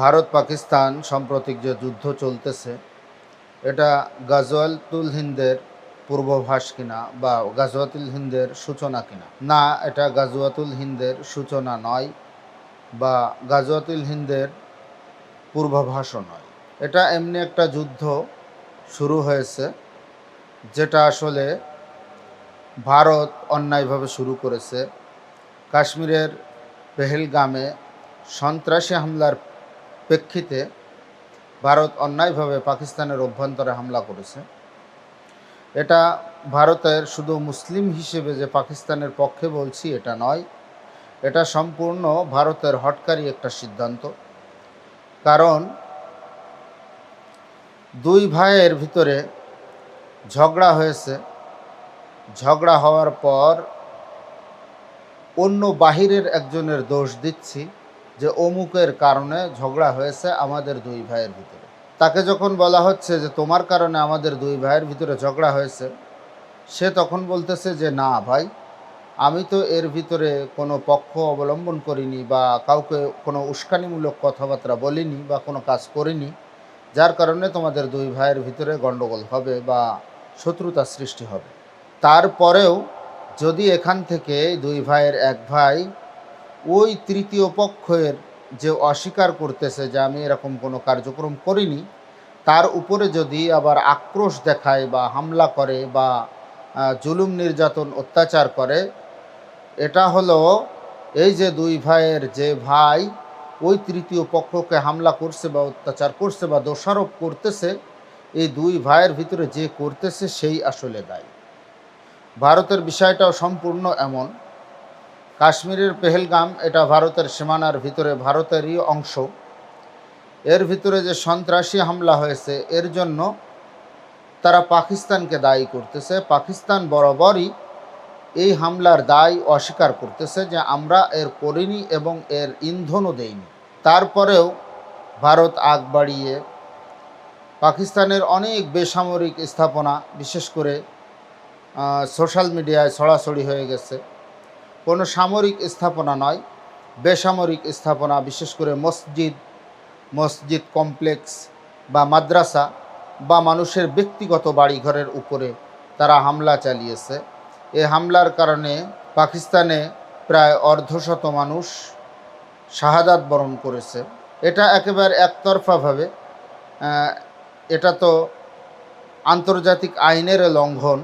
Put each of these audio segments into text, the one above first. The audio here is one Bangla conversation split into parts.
ভারত পাকিস্তান সাম্প্রতিক যে যুদ্ধ চলতেছে, এটা গাজওয়ালতুল হিন্দের পূর্বভাস কিনা বা গাজওয়াতুল হিন্দের সূচনা কিনা? না, এটা গাজওয়াতুল হিন্দের সূচনা নয় বা গাজওয়াতুল হিন্দের পূর্বাভাসও নয়। এটা এমনি একটা যুদ্ধ শুরু হয়েছে, যেটা আসলে ভারত অন্যায়ভাবে শুরু করেছে। কাশ্মীরের পেহেলগামে সন্ত্রাসী হামলার প্রেক্ষিতে ভারত অন্যায়ভাবে পাকিস্তানের অভ্যন্তরে হামলা করেছে। এটা ভারতের শুধু মুসলিম হিসেবে যে পাকিস্তানের পক্ষে বলছি এটা নয়, এটা সম্পূর্ণ ভারতের হটকারী একটা সিদ্ধান্ত। কারণ দুই ভাইয়ের ভিতরে ঝগড়া হয়েছে। ঝগড়া হওয়ার পর অন্য বাহিরের একজনের দোষ দিচ্ছি। যে অমুকের কারণে ঝগড়া হয়েছে আমাদের দুই ভাইয়ের ভিতরে। তাকে যখন বলা হচ্ছে যে তোমার কারণে আমাদের দুই ভাইয়ের ভিতরে ঝগড়া হয়েছে, সে তখন বলতেছে যে না ভাই, আমি তো এর ভিতরে কোনো পক্ষ অবলম্বন করিনি বা কাউকে কোনো উস্কানিমূলক কথাবার্তা বলিনি বা কোনো কাজ করিনি, যার কারণে তোমাদের দুই ভাইয়ের ভিতরে গণ্ডগোল হবে বা শত্রুতা সৃষ্টি হবে। তারপরেও যদি এখান থেকে দুই ভাইয়ের এক ভাই ওই তৃতীয় পক্ষের যে অস্বীকার করতেছে যে আমি এরকম কোনো কার্যক্রম করিনি, তার উপরে যদি আবার আক্রোশ দেখায় বা হামলা করে বা জুলুম নির্যাতন অত্যাচার করে, এটা হলো এই যে দুই ভাইয়ের যে ভাই ওই তৃতীয় পক্ষকে হামলা করছে বা অত্যাচার করছে বা দোষারোপ করতেছে, এই দুই ভাইয়ের ভিতরে যে করতেছে সেই আসলে দায়ী। ভারতের বিষয়টাও সম্পূর্ণ এমন। কাশ্মীরের পেহেলগাম, এটা ভারতের সীমানার ভিতরে ভারতেরই অংশ। এর ভিতরে যে সন্ত্রাসী হামলা হয়েছে, এর জন্য তারা পাকিস্তানকে দায়ী করতেছে। পাকিস্তান বরাবরই এই হামলার দায় অস্বীকার করতেছে যে আমরা এর করিনি এবং এর ইন্ধনও দেইনি। তারপরেও ভারত আগ বাড়িয়ে পাকিস্তানের অনেক বেসামরিক স্থাপনা, বিশেষ করে সোশ্যাল মিডিয়ায় ছড়াছড়ি হয়ে গেছে। কোনো সামরিক স্থাপনা নয়, বেসামরিক স্থাপনা, বিশেষ করে মসজিদ মসজিদ কমপ্লেক্স বা মাদ্রাসা বা মানুষের ব্যক্তিগত বাড়িঘরের উপরে তারা হামলা চালিয়েছে। এই হামলার কারণে পাকিস্তানে প্রায় অর্ধশত মানুষ শাহাদাত বরণ করেছে। এটা একেবারে একতরফাভাবে এটা তো আন্তর্জাতিক আইনের লঙ্ঘন।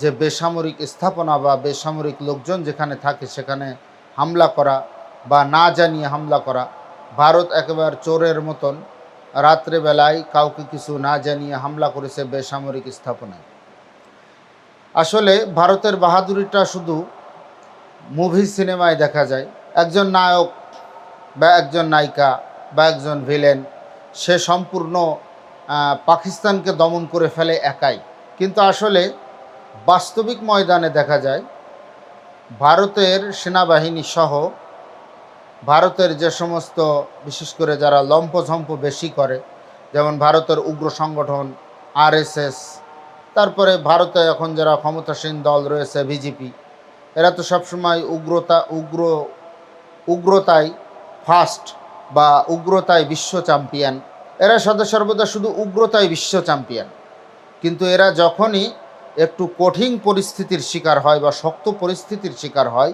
যে বেসামরিক স্থাপনা বা বেসামরিক লোকজন যেখানে থাকে সেখানে হামলা করা বা না জানিয়ে হামলা করা, ভারত একেবারে চোরের মতন রাত্রেবেলায় কাউকে কিছু না জানিয়ে হামলা করেছে বেসামরিক স্থাপনায়। আসলে ভারতের বাহাদুরিটা শুধু মুভি সিনেমায় দেখা যায়। একজন নায়ক বা একজন নায়িকা বা একজন ভিলেন, সে সম্পূর্ণ পাকিস্তানকে দমন করে ফেলে একাই। কিন্তু আসলে বাস্তবিক ময়দানে দেখা যায়, ভারতের সেনাবাহিনী সহ ভারতের যে সমস্ত, বিশেষ করে যারা লম্পঝম্প বেশি করে, যেমন ভারতের উগ্র সংগঠন আরএসএস, তারপরে ভারতে এখন যারা ক্ষমতাসীন দল রয়েছে বিজেপি, এরা তো সবসময় উগ্রতা, উগ্র উগ্রতায় ফার্স্ট বা উগ্রতায় বিশ্ব চ্যাম্পিয়ন এরা সদা সর্বদা শুধু উগ্রতায় বিশ্ব চ্যাম্পিয়ন কিন্তু এরা যখনই একটু কঠিন পরিস্থিতির শিকার হয় বা শক্ত পরিস্থিতির শিকার হয়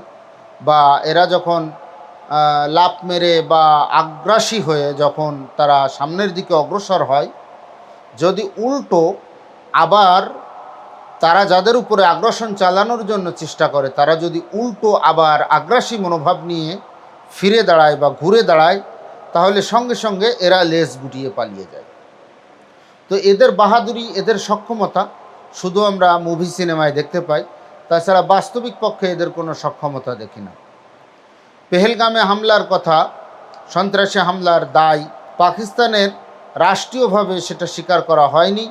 বা এরা যখন লাফ মেরে বা আগ্রাসী হয়ে যখন তারা সামনের দিকে অগ্রসর হয়, যদি উল্টো আবার তারা যাদের উপরে আগ্রাসন চালানোর জন্য চেষ্টা করে, তারা যদি উল্টো আবার আগ্রাসী মনোভাব নিয়ে ফিরে দাঁড়ায় বা ঘুরে দাঁড়ায়, তাহলে সঙ্গে সঙ্গে এরা লেজ গুটিয়ে পালিয়ে যায়। তো এদের বাহাদুরি, এদের সক্ষমতা শুধু আমরা মুভি সিনেমায় দেখতে পাই, তাছাড়া বাস্তবিক পক্ষে এদের কোনো সক্ষমতা দেখি না। পেহেলগামে হামলার কথা, সন্ত্রাসী হামলার দায় পাকিস্তানের রাষ্ট্রীয়ভাবে সেটা স্বীকার করা হয়নি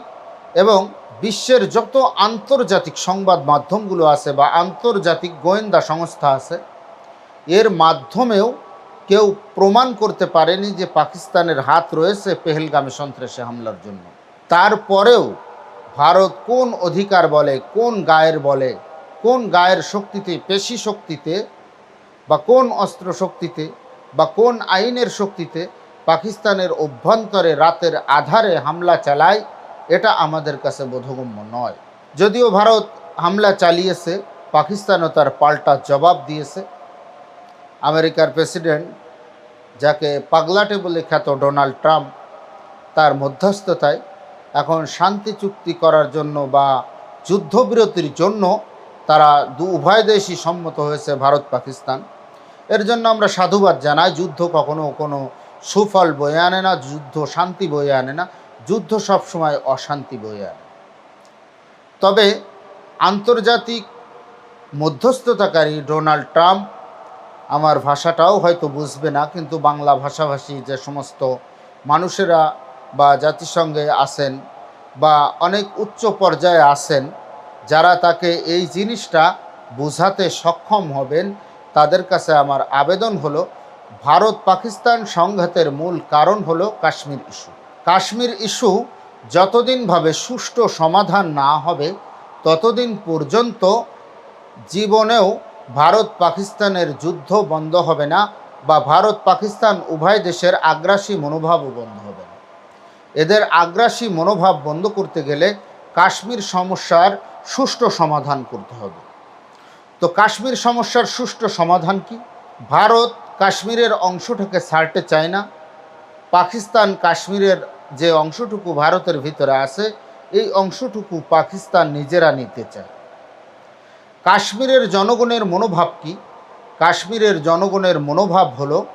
এবং বিশ্বের যত আন্তর্জাতিক সংবাদ মাধ্যমগুলো আছে বা আন্তর্জাতিক গোয়েন্দা সংস্থা আছে, এর মাধ্যমেও কেউ প্রমাণ করতে পারেনি যে পাকিস্তানের হাত রয়েছে পেহেলগামে সন্ত্রাসী হামলার জন্য। তারপরেও ভারত কোন অধিকার বলে, কোন গায়ের বলে, কোন গায়ের শক্তিতে, পেশি শক্তিতে, বা কোন অস্ত্র শক্তিতে, বা কোন আইনের শক্তিতে পাকিস্তানের অভ্যন্তরে রাতের আধারে হামলা চালায়, এটা আমাদের কাছে বোধগম্য নয়। যদিও ভারত হামলা চালিয়েছে, পাকিস্তানও তার পাল্টা জবাব দিয়েছে। আমেরিকার প্রেসিডেন্ট, যাকে পাগলাটে বলে খ্যাত ডোনাল্ড ট্রাম্প, তার মধ্যস্থতায় এখন শান্তি চুক্তি করার জন্য বা যুদ্ধবিরতির জন্য তারা দু উভয় দেশই সম্মত হয়েছে ভারত, পাকিস্তান। এর জন্য আমরা সাধুবাদ জানাই, যুদ্ধ কখনো কোনো সুফল বয়ে আনে না, যুদ্ধ শান্তি বয়ে আনে না, যুদ্ধ সবসময় অশান্তি বয়ে আনে। তবে আন্তর্জাতিক মধ্যস্থতাকারী ডোনাল্ড ট্রাম্প, আমার ভাষাটাও হয়তো বুঝবে না, কিন্তু বাংলা ভাষাভাষী যে সমস্ত মানুষেরা বা জাতিসংঘে আসেন বা অনেক উচ্চ পর্যায়ে আসেন যারা তাকে এই জিনিসটা বোঝাতে সক্ষম হবেন, তাদের কাছে আমার আবেদন হলো, ভারত পাকিস্তান সংঘাতের মূল কারণ হলো কাশ্মীর ইস্যু। কাশ্মীর ইস্যু যতদিনভাবে সুষ্ঠু সমাধান না হবে, ততদিন পর্যন্ত জীবনেও ভারত পাকিস্তানের যুদ্ধ বন্ধ হবে না বা ভারত পাকিস্তান উভয় দেশের আগ্রাসী মনোভাবও বন্ধ হবে না। এদের আগ্রাসী মনোভাব বন্ধ করতে গেলে কাশ্মীর সমস্যার সুষ্ঠু সমাধান করতে হবে। তো কাশ্মীর সমস্যার সুষ্ঠু সমাধান কি? ভারত কাশ্মীরের অংশটাকে ছাড়তে চায় না। পাকিস্তান কাশ্মীরের যে অংশটুকু ভারতের ভিতরে আছে, এই অংশটুকু পাকিস্তান নিজেরা নিতে চায়। কাশ্মীরের জনগণের মনোভাব কি? কাশ্মীরের জনগণের মনোভাব হলো,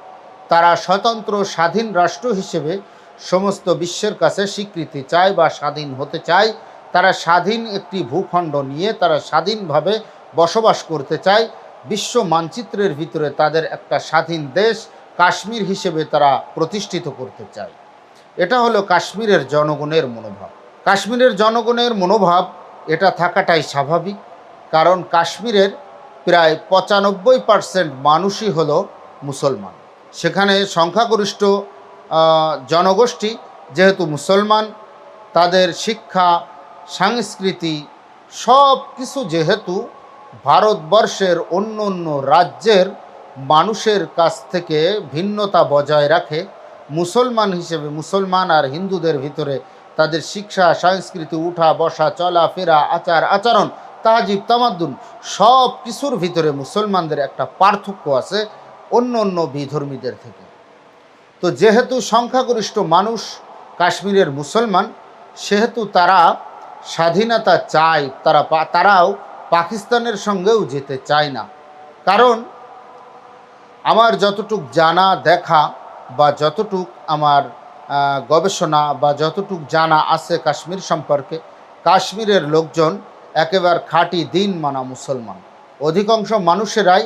তারা স্বতন্ত্র স্বাধীন রাষ্ট্র হিসেবে সমস্ত বিশ্বের কাছে স্বীকৃতি চায় বা স্বাধীন হতে চায়, তারা স্বাধীন একটি ভূখণ্ড নিয়ে তারা স্বাধীনভাবে বসবাস করতে চায়। বিশ্ব মানচিত্রের ভিতরে তাদের একটা স্বাধীন দেশ কাশ্মীর হিসেবে তারা প্রতিষ্ঠিত করতে চায়। এটা হলো কাশ্মীরের জনগণের মনোভাব। কাশ্মীরের জনগণের মনোভাব এটা থাকাটাই স্বাভাবিক, কারণ কাশ্মীরের প্রায় পঁচানব্বই পার্সেন্ট মানুষই হলো মুসলমান। সেখানে সংখ্যাগরিষ্ঠ জনগোষ্ঠী যেহেতু মুসলমান, তাদের শিক্ষা, সংস্কৃতি সব কিছু যেহেতু ভারতবর্ষের অন্য অন্য রাজ্যের মানুষের কাছ থেকে ভিন্নতা বজায় রাখে, মুসলমান হিসেবে মুসলমান আর হিন্দুদের ভিতরে তাদের শিক্ষা, সংস্কৃতি, উঠা, বসা, চলা, ফেরা, আচার, আচরণ তাহাজিব তামাদ্দুন সব কিছুর ভিতরে মুসলমানদের একটা পার্থক্য আছে অন্য অন্য বিধর্মীদের থেকে। তো যেহেতু সংখ্যাগরিষ্ঠ মানুষ কাশ্মীরের মুসলমান, সেহেতু তারা স্বাধীনতা চায়, তারা তারাও পাকিস্তানের সঙ্গেও যেতে চায় না। কারণ আমার যতটুক জানা, দেখা বা যতটুক আমার গবেষণা বা যতটুক জানা আছে কাশ্মীর সম্পর্কে, কাশ্মীরের লোকজন একেবারে খাঁটি দিন মানা মুসলমান। অধিকাংশ মানুষেরাই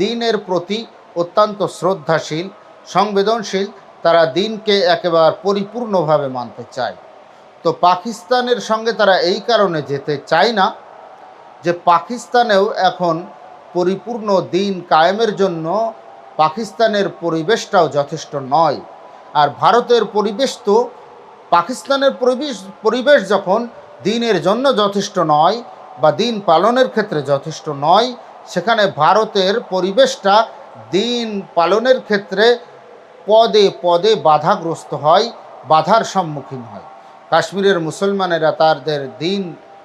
দিনের প্রতি অত্যন্ত শ্রদ্ধাশীল সংবেদনশীল, তারা দিনকে একেবারে পরিপূর্ণভাবে মানতে চায়। তো পাকিস্তানের সঙ্গে তারা এই কারণে যেতে চায় না যে পাকিস্তানেও এখন পরিপূর্ণ দিন কায়েমের জন্য পাকিস্তানের পরিবেশটাও যথেষ্ট নয়। আর ভারতের পরিবেশ তো, পাকিস্তানের পরিবেশ পরিবেশ যখন দিনের জন্য যথেষ্ট নয় বা দিন পালনের ক্ষেত্রে যথেষ্ট নয়, সেখানে ভারতের পরিবেশটা দিন পালনের ক্ষেত্রে পদে পদে বাধাগ্রস্ত হয়, বাধার সম্মুখীন হয়। কাশ্মীরের মুসলমানেরা তাদের দিন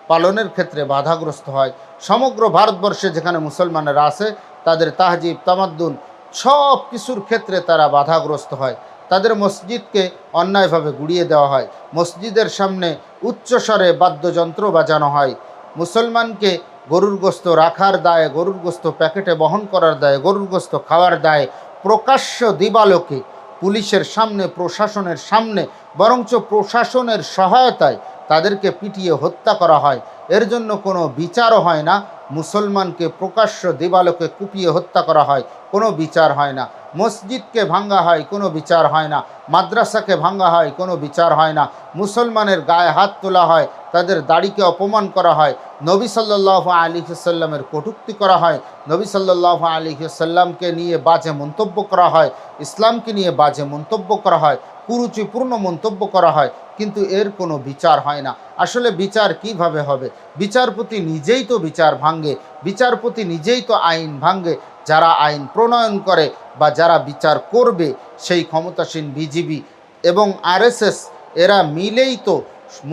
পালনের ক্ষেত্রে বাধাগ্রস্ত হয়। সমগ্র ভারতবর্ষে যেখানে মুসলমানেরা আছে, তাদের তাহজিব, তামাদ্দুন সব কিছুর ক্ষেত্রে তারা বাধাগ্রস্ত হয়। তাদের মসজিদকে অন্যায়ভাবে গুড়িয়ে দেওয়া হয়। মসজিদের সামনে উচ্চস্বরে বাদ্যযন্ত্র বাজানো হয়। মুসলমানকে গরুর গোস্ত রাখার দায়ে, গরুর গোস্ত প্যাকেটে বহন করার দায়ে, গরুর গোস্ত খাওয়ার দায়ে প্রকাশ্য দিবালোকে পুলিশের সামনে, প্রশাসনের সামনে, বরঞ্চ প্রশাসনের সহায়তায় তাদেরকে পিটিয়ে হত্যা করা হয়। এর জন্য কোনো বিচারও হয় না। মুসলমানকে প্রকাশ্য দিবালোকে কুপিয়ে হত্যা করা হয়। কোনো বিচার হয় না। মসজিদকে ভাঙ্গা হয়, কোনো বিচার হয় না। মাদ্রাসাকে ভাঙ্গা হয়, কোনো বিচার হয় না। মুসলমানের গায়ে হাত তোলা হয়, তাদের দাড়িকে অপমান করা হয়। নবী সাল্লাহ আলী সাল্লামের কটুক্তি করা হয়। নবী সাল্লাহ আলী সাল্লামকে নিয়ে বাজে মন্তব্য করা হয়। ইসলামকে নিয়ে বাজে মন্তব্য করা হয়। কুরুচিপূর্ণ মন্তব্য করা হয়, কিন্তু এর কোনো বিচার হয় না। আসলে বিচার কীভাবে হবে? বিচারপতি নিজেই তো বিচার ভাঙ্গে বিচারপতি নিজেই তো আইন ভাঙ্গে যারা আইন প্রণয়ন করে বা যারা বিচার করবে, সেই ক্ষমতাসীন বিজিবি এবং আরএসএস, এরা মিলেই তো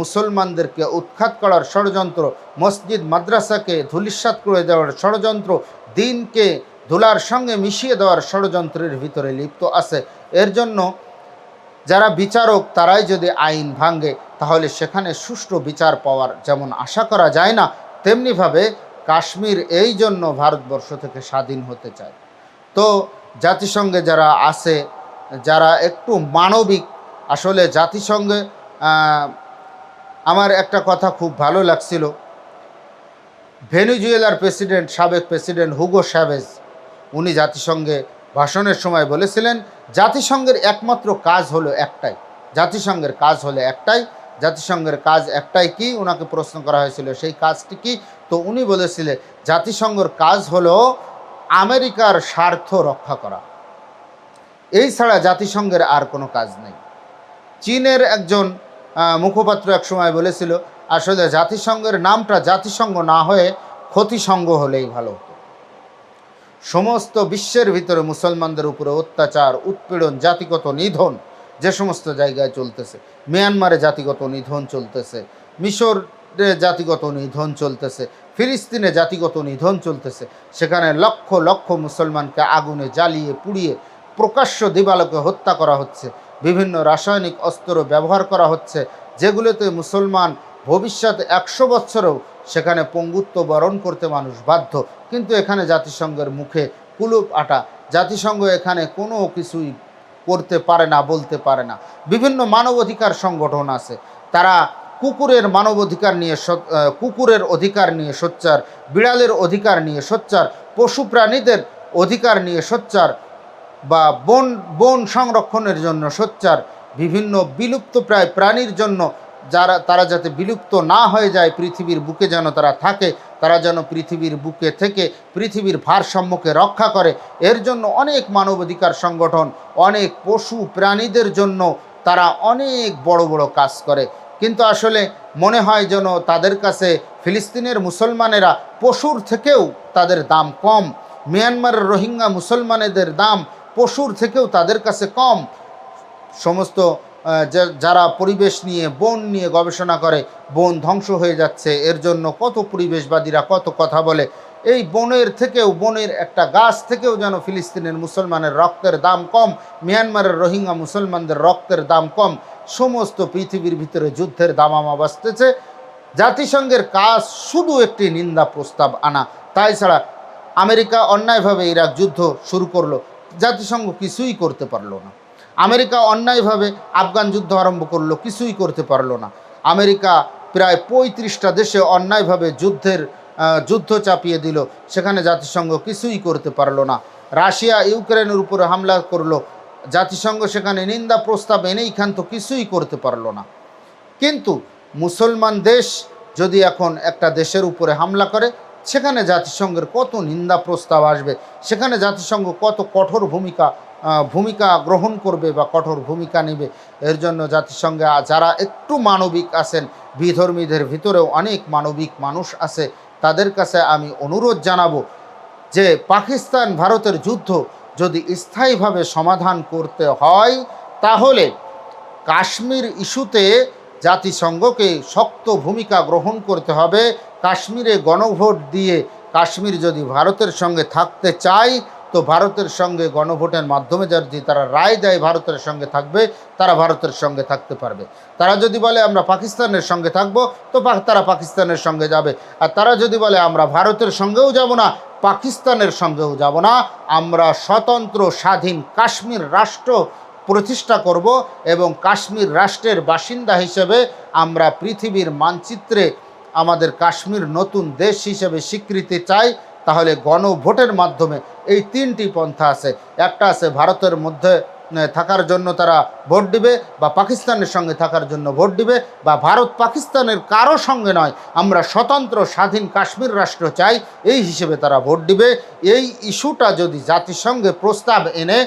মুসলমানদেরকে উৎখাত করার ষড়যন্ত্র, মসজিদ, মাদ্রাসাকে ধুলিস্বাত করে দেওয়ার ষড়যন্ত্র, দিনকে ধুলার সঙ্গে মিশিয়ে দেওয়ার ষড়যন্ত্রের ভিতরে লিপ্ত আছে। এর জন্য যারা বিচারক, তারাই যদি আইন ভাঙে, তাহলে সেখানে সুষ্ঠু বিচার পাওয়ার যেমন আশা করা যায় না, তেমনিভাবে কাশ্মীর এই জন্য ভারতবর্ষ থেকে স্বাধীন হতে চায়। তো জাতিসংঘে যারা আছে, যারা একটু মানবিক, আসলে জাতিসংঘে আমার একটা কথা খুব ভালো লাগছিল। ভেনিজুয়েলার প্রেসিডেন্ট, সাবেক প্রেসিডেন্ট হুগো শ্যাভেজ উনি জাতিসংঘে ভাষণের সময় বলেছিলেন, জাতিসংঘের একমাত্র কাজ হলো একটাই। জাতিসংঘের কাজ হলো একটাই। জাতিসংঘের কাজ একটাই কি? ওনাকে প্রশ্ন করা হয়েছিল, সেই কাজটি কি? তো উনি বলেছিলেন, জাতিসংঘর কাজ হলো আমেরিকার স্বার্থ রক্ষা করা। এই ছাড়া জাতিসংঘের আর কোনো কাজ নেই। চীনের একজন মুখপাত্র এক সময় বলেছিল, আসলে জাতিসংঘের নামটা জাতিসংঘ না হয়ে ক্ষতিসংঘ হলেই ভালো হতো। সমস্ত বিশ্বের ভিতরে মুসলমানদের উপরে অত্যাচার, উৎপীড়ন, জাতিগত নিধন, যে সমস্ত জায়গায় চলতেছে, মিয়ানমারে জাতিগত নিধন চলতেছে, মিশরে জাতিগত নিধন চলতেছে, ফিলিস্তিনে জাতিগত নিধন চলতেছে, সেখানে লক্ষ লক্ষ মুসলমানকে আগুনে জ্বালিয়ে পুড়িয়ে প্রকাশ্য দিবালোকে হত্যা করা হচ্ছে, বিভিন্ন রাসায়নিক অস্ত্র ব্যবহার করা হচ্ছে, যেগুলোতে মুসলমান ভবিষ্যতে একশো বছরেও সেখানে পঙ্গুত্ব বরণ করতে মানুষ বাধ্য। কিন্তু এখানে জাতিসংঘের মুখে কুলুপ আটা, জাতিসংঘ এখানে কোনো কিছুই করতে পারে না, বলতে পারে না। বিভিন্ন মানবাধিকার সংগঠন আছে, তারা কুকুরের মানবাধিকার নিয়ে কুকুরের অধিকার নিয়ে সোচ্চার, বিড়ালের অধিকার নিয়ে সোচ্চার পশু প্রাণীদের অধিকার নিয়ে সোচ্চার বা বন বন সংরক্ষণের জন্য সোচ্চার, বিভিন্ন বিলুপ্ত প্রায় প্রাণীর জন্য যারা, তারা যাতে বিলুপ্ত না হয়ে যায় পৃথিবীর বুকে যেন তারা থাকে, তারা যেন পৃথিবীর বুকে থেকে পৃথিবীর ভারসাম্যকে রক্ষা করে, এর জন্য অনেক মানবাধিকার সংগঠন, অনেক পশু প্রাণীদের জন্য তারা অনেক বড় বড় কাজ করে। কিন্তু আসলে মনে হয় যেন তাদের কাছে ফিলিস্তিনের মুসলমানেরা পশুর থেকেও তাদের দাম কম। মিয়ানমারের রোহিঙ্গা মুসলমানেদের দাম পশুর থেকেও তাদের কাছে কম। সমস্ত যারা পরিবেশ নিয়ে, বন নিয়ে গবেষণা করে, বন ধ্বংস হয়ে যাচ্ছে। এর জন্য কত পরিবেশবাদীরা কত কথা বলে। এই বনের থেকেও, বনের একটা গাছ থেকেও যেন ফিলিস্তিনের মুসলমানের রক্তের দাম কম। মিয়ানমারের রোহিঙ্গা মুসলমানদের রক্তের দাম কম। সমস্ত পৃথিবীর ভিতরে যুদ্ধের দামামা বাঁচতেছে জাতিসংঘের কাজ শুধু একটি নিন্দা প্রস্তাব আনা। তাই ছাড়া আমেরিকা অন্যায়ভাবে ইরাক যুদ্ধ শুরু করল। জাতিসংঘ কিছুই করতে পারল না। আমেরিকা অন্যায়ভাবে আফগান যুদ্ধ আরম্ভ করল, কিছুই করতে পারল না। আমেরিকা প্রায় পঁয়ত্রিশটা দেশে অন্যায়ভাবে যুদ্ধের যুদ্ধ চাপিয়ে দিল। সেখানে জাতিসংঘ কিছুই করতে পারল না। রাশিয়া ইউক্রেনের উপরে হামলা করল। জাতিসংঘ সেখানে নিন্দা প্রস্তাব এনেই খান তো কিছুই করতে পারল না। কিন্তু মুসলমান দেশ যদি এখন একটা দেশের উপরে হামলা করে, সেখানে জাতিসংঘের কত নিন্দা প্রস্তাব আসবে, সেখানে জাতিসংঘ কত কঠোর ভূমিকা ভূমিকা গ্রহণ করবে বা কঠোর ভূমিকা নেবে, এর জন্য জাতিসংঘে যারা একটু মানবিক আছেন, বিধর্মীদের ভিতরেও অনেক মানবিক মানুষ আছে, তাদের কাছে আমি অনুরোধ জানাব যে পাকিস্তান ভারতের যুদ্ধ যদি স্থায়ীভাবে সমাধান করতে হয়, তাহলে কাশ্মীর ইস্যুতে জাতিসংঘকে শক্ত ভূমিকা গ্রহণ করতে হবে। কাশ্মীরে গণভোট দিয়ে কাশ্মীর যদি ভারতের সঙ্গে থাকতে চায় তো ভারতের সঙ্গে গণভোটের মাধ্যমে যদি তারা রায় দেয় ভারতের সঙ্গে থাকবে, তারা ভারতের সঙ্গে থাকতে পারবে। তারা যদি বলে আমরা পাকিস্তানের সঙ্গে থাকব, তো তারা পাকিস্তানের সঙ্গে যাবে। আর তারা যদি বলে আমরা ভারতের সঙ্গেও যাব না, পাকিস্তানের সঙ্গেও যাব না, আমরা স্বতন্ত্র স্বাধীন কাশ্মীর রাষ্ট্র প্রতিষ্ঠা করব এবং কাশ্মীর রাষ্ট্রের বাসিন্দা হিসেবে আমরা পৃথিবীর মানচিত্রে আমাদের কাশ্মীর নতুন দেশ হিসেবে স্বীকৃতি চাই। তাহলে গণভোটের মাধ্যমে এই তিনটি পন্থা আছে। একটা আছে ভারতের মধ্যে থাকার জন্য তারা ভোট দিবে বা পাকিস্তানের সঙ্গে থাকার জন্য ভোট দিবে বা ভারত পাকিস্তানের কারও সঙ্গে নয়। আমরা স্বতন্ত্র স্বাধীন কাশ্মীর রাষ্ট্র চাই, এই হিসেবে তারা ভোট দিবে। এই ইস্যুটা যদি জাতিসংঘে প্রস্তাব এনে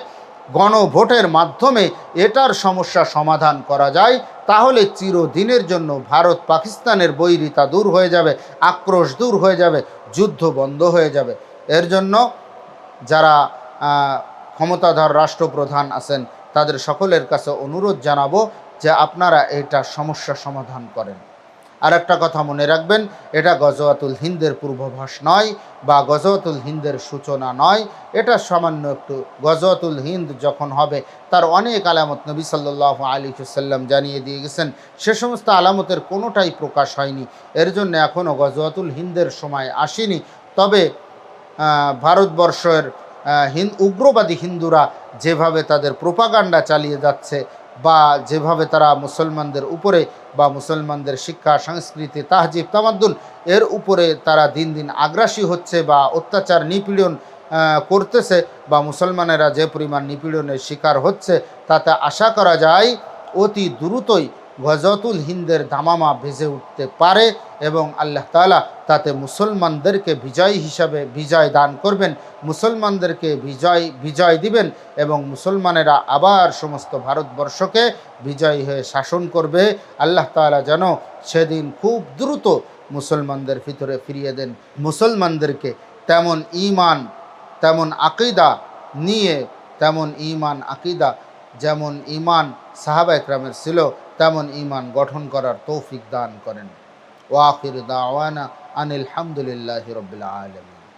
গণভোটের মাধ্যমে এটার সমস্যা সমাধান করা যায় তাহলে চিরদিনের জন্য ভারত পাকিস্তানের বৈরিতা দূর হয়ে যাবে, আক্রোশ দূর হয়ে যাবে, যুদ্ধ বন্ধ হয়ে যাবে। এর জন্য যারা ক্ষমতাধর রাষ্ট্রপ্রধান আছেন, তাদের সকলের কাছে অনুরোধ জানাব যে আপনারা এটা সমস্যা সমাধান করেন। আর একটা কথা মনে রাখবেন এটা গজওয়াতুল হিন্দের পূর্বাভাস নয় বা গজওয়াতুল হিন্দের সূচনা নয়। এটা সামান্য একটু গজওয়াতুল হিন্দ যখন হবে তার অনেক আলামত নবী সাল্লাহ আলী সাল্লাম জানিয়ে দিয়ে গেছেন। সে সমস্ত আলামতের কোনোটাই প্রকাশ হয়নি। এর জন্য এখনও গজওয়াতুল হিন্দের সময় আসেনি। তবে ভারতবর্ষের আহ, হিন উগ্রবাদী হিন্দুরা যেভাবে তাদের প্রোপাগান্ডা চালিয়ে যাচ্ছে বা যেভাবে তারা মুসলমানদের উপরে বা মুসলমানদের শিক্ষা, সংস্কৃতি, তাহজিব তামাদ্দুল এর উপরে তারা দিন দিন আগ্রাসী হচ্ছে বা অত্যাচার, নিপীড়ন করতেছে বা মুসলমানেরা যে পরিমাণ নিপীড়নের শিকার হচ্ছে, তাতে আশা করা যায় অতি দ্রুতই গজতুল হিন্দের দামামা ভেসে উঠতে পারে এবং আল্লাহ তালা তাতে মুসলমানদেরকে বিজয় হিসাবে বিজয় দান করবেন, মুসলমানদেরকে বিজয় বিজয় দিবেন এবং মুসলমানেরা আবার সমস্ত ভারতবর্ষকে বিজয়ী হয়ে শাসন করবে। আল্লাহ তাআলা যেন সেদিন খুব দ্রুত মুসলমানদের ভিতরে ফিরিয়ে দেন। মুসলমানদেরকে তেমন ঈমান, তেমন আকিদা নিয়ে, তেমন ঈমান, আকিদা যেমন ঈমান সাহাবা একরামের ছিল তেমন ইমান গঠন করার তৌফিক দান করেন। ওয়াকির দাওয়ানা আনিল হামদুলিল্লাহ রবিল আলম